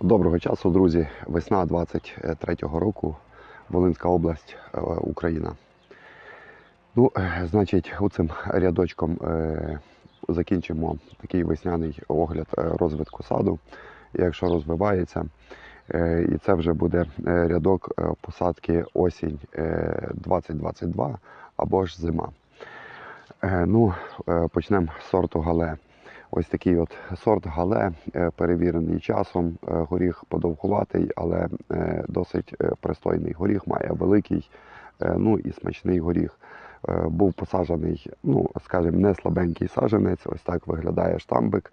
Доброго часу, друзі. Весна 23-го року, Волинська область, е, Україна. Ну, е, значить, цим рядочком е, закінчимо такий весняний огляд розвитку саду, якщо розвивається. І це вже буде рядок посадки осінь е, 2022 або ж зима. Ну, почнемо з сорту гале. Ось такий от сорт гале, е, перевірений часом. Е, Горіх подовгуватий, але е, досить пристойний горіх, має великий, ну і смачний горіх. Був посаджений, ну, скажімо, не слабенький саджанець, ось так виглядає штамбик.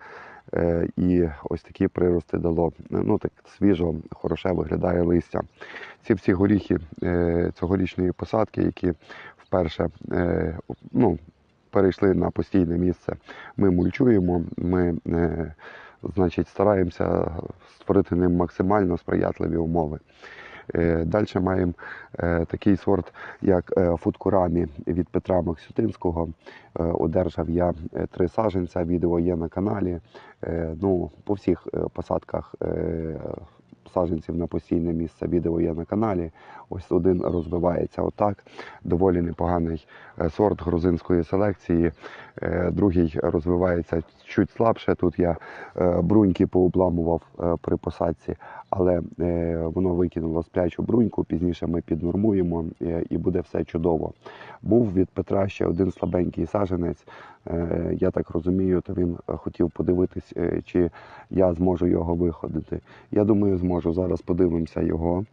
І ось такі прирости дало. Ну так свіжо, хороше виглядає листя. Ці всі горіхи цьогорічної посадки, які вперше ну, перейшли на постійне місце. Ми мульчуємо, ми е, значить, стараємося створити ним максимально сприятливі умови. Е, Далі маємо е, такий сорт, як фудкурамі від Петра Максютинського. Одержав я три саженця, відео є на каналі. Ну, по всіх посадках саженців на постійне місце відео є на каналі. Ось один розвивається отак. Доволі непоганий е, сорт грузинської селекції. Е, Другий розвивається чуть слабше. Тут я е, бруньки пообламував при посадці, але воно викинуло сплячу бруньку. Пізніше ми піднормуємо і буде все чудово. Був від Петра ще один слабенький саженець. Я так розумію, то він хотів подивитись, чи я зможу його виходити. Я думаю, зможу. Зараз подивимося його.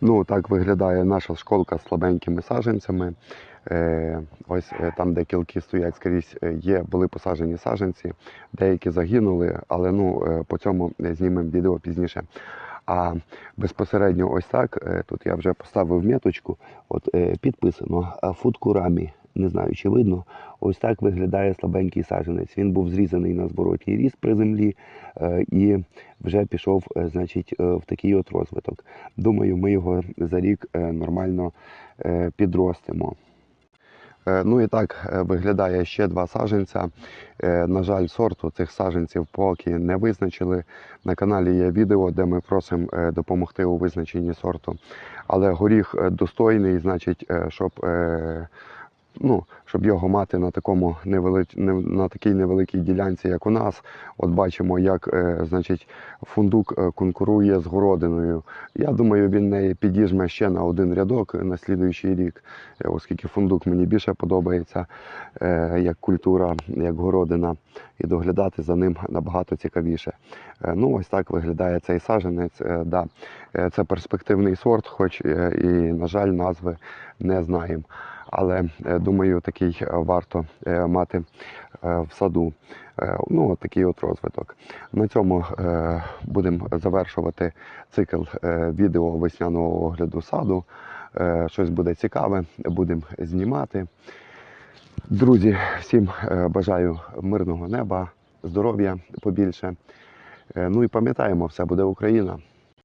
Ну, так виглядає наша школка з слабенькими саженцями. Е, ось е, там, де кілки стоять, скрізь е, є, були посаджені саженці, деякі загинули, але ну, по цьому знімемо відео пізніше. А безпосередньо ось так, тут я вже поставив меточку, от підписано фудкурамі. Не знаю, чи видно. Ось так виглядає слабенький саженець. Він був зрізаний на зворотній ріст при землі е, і вже пішов, е, значить, е, в такий от розвиток. Думаю, ми його за рік нормально підростимо. Ну і так виглядає ще два саженця. На жаль, сорту цих саженців поки не визначили. На каналі є відео, де ми просимо допомогти у визначенні сорту. Але горіх достойний, значить, щоб, ну, щоб його мати на такому невелич... на такій невеликій ділянці, як у нас. От бачимо, як е, значить, фундук е, конкурує з городиною. Я думаю, він неї підіжме ще на один рядок на слідуючий рік, е, оскільки фундук мені більше подобається як культура, як городина, і доглядати за ним набагато цікавіше. Ну, ось так виглядає цей саженець. Да. Це перспективний сорт, хоч і, на жаль, назви не знаємо. Але е, думаю, такий е, варто е, мати в саду. Ну, от такий от розвиток. На цьому будемо завершувати цикл відео весняного огляду саду. Щось буде цікаве, будемо знімати. Друзі, всім бажаю мирного неба, здоров'я побільше. Ну і пам'ятаємо, все буде Україна.